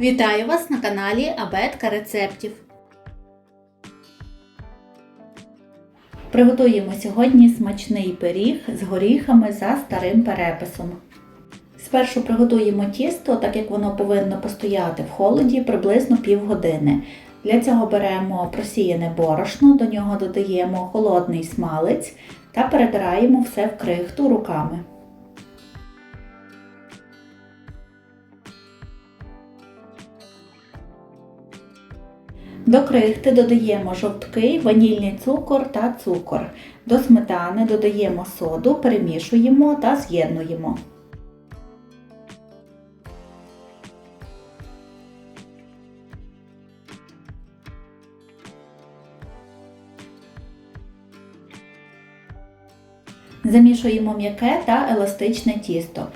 Вітаю вас на каналі Абетка рецептів. Приготуємо сьогодні смачний пиріг з горіхами за старим переписом. Спершу приготуємо тісто, так як воно повинно постояти в холоді приблизно півгодини. Для цього беремо просіяне борошно, до нього додаємо холодний смалець та перетираємо все в крихту руками. До крихти додаємо жовтки, ванільний цукор та цукор. До сметани додаємо соду, перемішуємо та з'єднуємо. Замішуємо м'яке та еластичне тісто.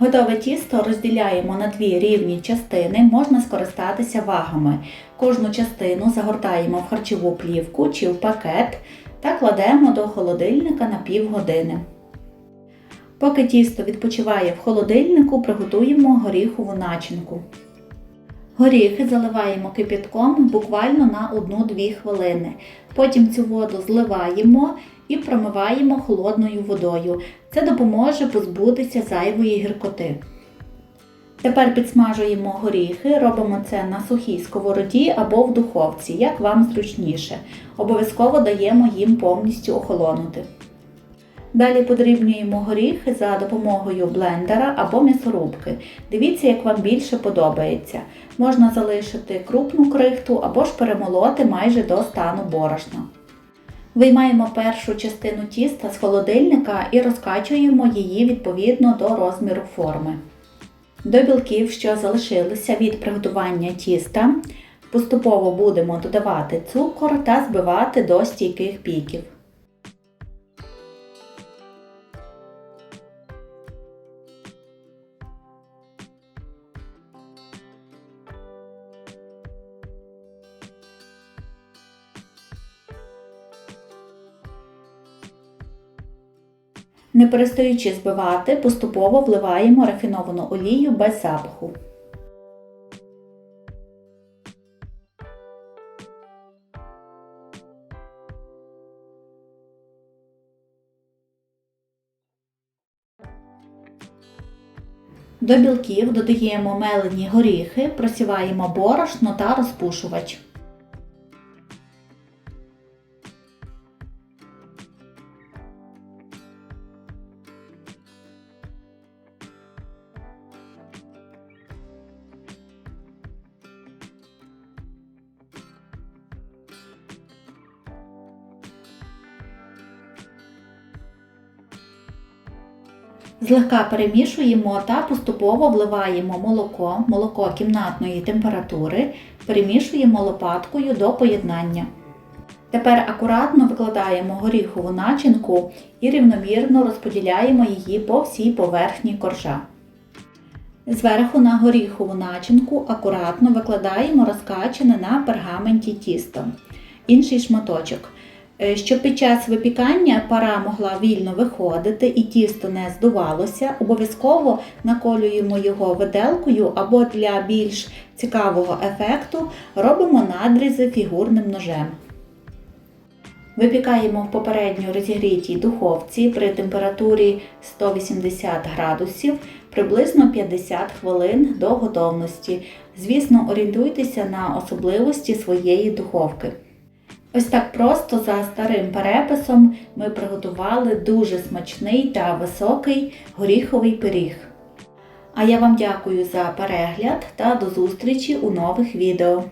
Готове тісто розділяємо на дві рівні частини, можна скористатися вагами. Кожну частину загортаємо в харчову плівку чи в пакет та кладемо до холодильника на півгодини. Поки тісто відпочиває в холодильнику, приготуємо горіхову начинку. Горіхи заливаємо кипятком буквально на 1-2 хвилини. Потім цю воду зливаємо і промиваємо холодною водою. Це допоможе позбутися зайвої гіркоти. Тепер підсмажуємо горіхи, робимо це на сухій сковороді або в духовці, як вам зручніше. Обов'язково даємо їм повністю охолонути. Далі подрібнюємо горіхи за допомогою блендера або м'ясорубки. Дивіться, як вам більше подобається. Можна залишити крупну крихту або ж перемолоти майже до стану борошна. Виймаємо першу частину тіста з холодильника і розкачуємо її відповідно до розміру форми. До білків, що залишилися від приготування тіста, поступово будемо додавати цукор та збивати до стійких піків. Не перестаючи збивати, поступово вливаємо рафіновану олію без запаху. До білків додаємо мелені горіхи, просіваємо борошно та розпушувач. Злегка перемішуємо та поступово вливаємо молоко, молоко кімнатної температури, перемішуємо лопаткою до поєднання. Тепер акуратно викладаємо горіхову начинку і рівномірно розподіляємо її по всій поверхні коржа. Зверху на горіхову начинку акуратно викладаємо розкачане на пергаменті тісто. Інший шматочок. Е, щоб під час випікання пара могла вільно виходити і тісто не здувалося, обов'язково наколюємо його виделкою або для більш цікавого ефекту робимо надрізи фігурним ножем. Випікаємо в попередньо розігрітій духовці при температурі 180 градусів приблизно 50 хвилин до готовності. Звісно, орієнтуйтеся на особливості своєї духовки. Ось так просто за старим переписом ми приготували дуже смачний та високий горіховий пиріг. А я вам дякую за перегляд та до зустрічі у нових відео.